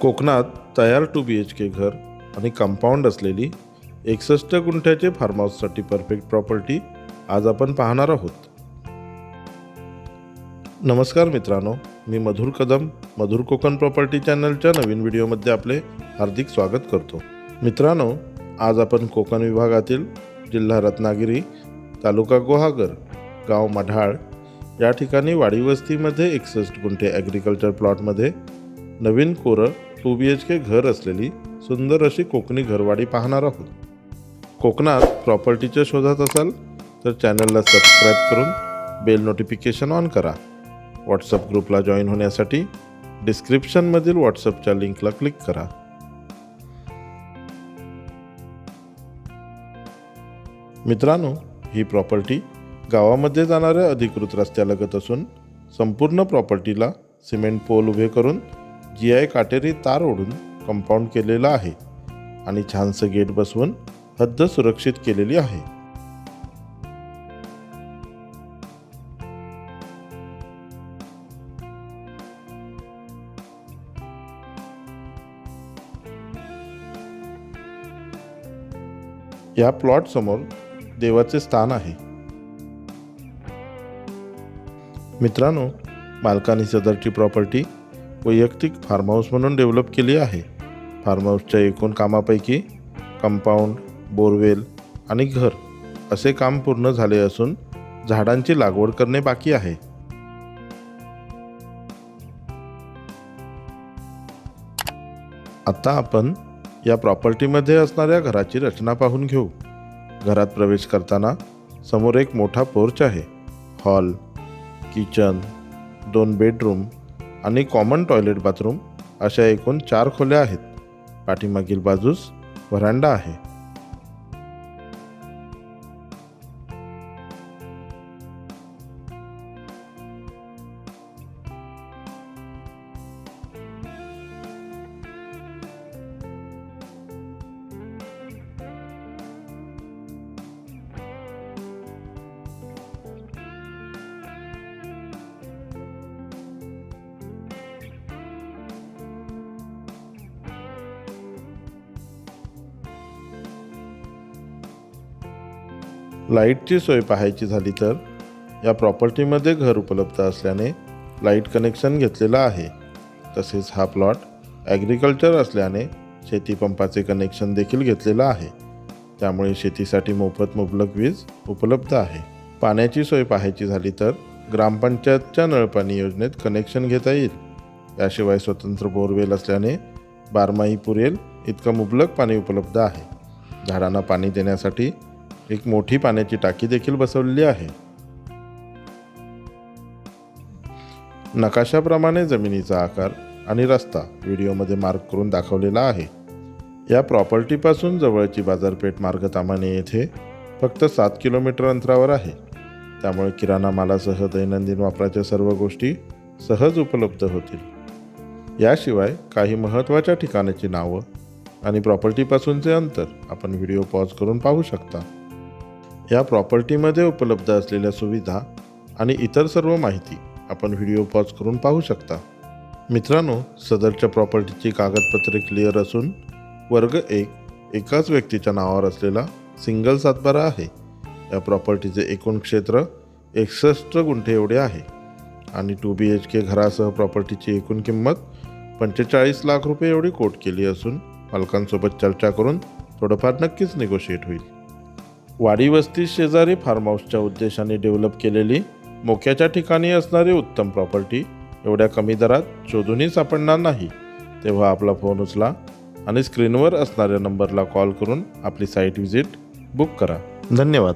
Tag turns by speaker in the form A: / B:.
A: कोकणात तयार to B H K घर आणि कंपाऊंड असलेली एकसष्ट गुंठ्याचे फार्म हाऊससाठी परफेक्ट प्रॉपर्टी आज आपण पाहणार आहोत. नमस्कार मित्रांनो मी मधुर कदम मधुर कोकण प्रॉपर्टी चॅनलच्या नवीन व्हिडिओमध्ये आपले हार्दिक स्वागत करतो. मित्रांनो आज आपण कोकण विभागातील जिल्हा रत्नागिरी तालुका गुहागर गाव मढाळ या ठिकाणी वाडी वस्तीमध्ये एकसष्ट गुंठे ॲग्रिकल्चर प्लॉटमध्ये नवीन कोरं टू बी एच के घर असलेली सुंदर अशी कोकणी घरवाडी पाहणार आहोत. कोकणात प्रॉपर्टीच्या शोधात असाल तर चॅनलला सबस्क्राईब करून बेल नोटिफिकेशन ऑन करा. व्हॉट्सअप ग्रुपला जॉईन होण्यासाठी डिस्क्रिप्शनमधील व्हॉट्सअपच्या लिंकला क्लिक करा. मित्रांनो ही प्रॉपर्टी गावामध्ये जाणाऱ्या अधिकृत रस्त्यालगत असून संपूर्ण प्रॉपर्टीला सिमेंट पोल उभे करून जी आय काटेरी तार ओढून कंपाऊंड केलेलं आहे आणि छानसं गेट बसवून हद्द सुरक्षित केलेली आहे. या प्लॉट समोर देवाचे स्थान आहे. मित्रांनो मालकानी सदरची प्रॉपर्टी वैयक्तिक फार्म हाऊस म्हणून डेव्हलप केली आहे. फार्म हाऊसच्या एकूण कामापैकी कंपाऊंड बोरवेल आणि घर असे काम पूर्ण झाले असून झाडांची लागवड करणे बाकी आहे. आता आपण या प्रॉपर्टीमध्ये असणाऱ्या घराची रचना पाहून घेऊ. घरात प्रवेश करताना समोर एक मोठा पोर्च आहे. हॉल किचन दोन बेडरूम आणि कॉमन टॉयलेट बाथरूम अशा एकूण चार खोल्या आहेत. पाठीमागील बाजूस व्हरांडा आहे. लाईटची सोय पाहायची झाली तर? या प्रॉपर्टीमध्ये घर उपलब्ध असल्याने लाइट कनेक्शन घेतलेलं आहे. तसेच हा प्लॉट ॲग्रिकल्चर असल्याने शेतीपंपाचे कनेक्शन देखील घेतलेलं आहे. त्यामुळे शेतीसाठी मोफत मुबलक वीज उपलब्ध आहे. पाण्याची सोय पाहायची झाली तर ग्रामपंचायतच्या नळपाणी योजनेत कनेक्शन घेता येईल. याशिवाय स्वतंत्र बोरवेल असल्याने बारमाही पुरेल इतकं मुबलक पाणी उपलब्ध आहे. झाडांना पाणी देण्यासाठी एक मोठी पाण्याची टाकी देखील बसवलेली आहे. नकाशाप्रमाणे जमिनीचा आकार आणि रस्ता व्हिडिओमध्ये मार्क करून दाखवलेला आहे. या प्रॉपर्टीपासून जवळची बाजारपेठ मार्गतामाने येथे फक्त सात किलोमीटर अंतरावर आहे. त्यामुळे किराणा मालासह दैनंदिन वापराच्या सर्व गोष्टी सहज उपलब्ध होतील. याशिवाय काही महत्त्वाच्या ठिकाणाची नावं आणि प्रॉपर्टीपासूनचे अंतर आपण व्हिडिओ पॉज करून पाहू शकता. या प्रॉपर्टीमध्ये उपलब्ध असलेल्या सुविधा आणि इतर सर्व माहिती आपण व्हिडिओ पॉज करून पाहू शकता. मित्रांनो सदरच्या प्रॉपर्टीची कागदपत्रे क्लिअर असून वर्ग एक एकाच व्यक्तीच्या नावावर असलेला सिंगल सातबारा आहे. या प्रॉपर्टीचे एकूण क्षेत्र एकसष्ट गुंठे एवढे आहे आणि टू बी एच के घरासह प्रॉपर्टीची एकूण किंमत पंचेचाळीस लाख रुपये एवढी कोट केली असून मालकांसोबत चर्चा करून थोडंफार नक्कीच निगोशिएट होईल. वाडी वस्ती शेजारी फार्म हाऊसच्या उद्देशाने डेव्हलप केलेली मोक्याच्या ठिकाणी असणारी उत्तम प्रॉपर्टी एवढ्या कमी दरात शोधूनही सापडणार नाही. तेव्हा आपला फोन उचला आणि स्क्रीनवर असणाऱ्या नंबरला कॉल करून आपली साईट व्हिजिट बुक करा. धन्यवाद.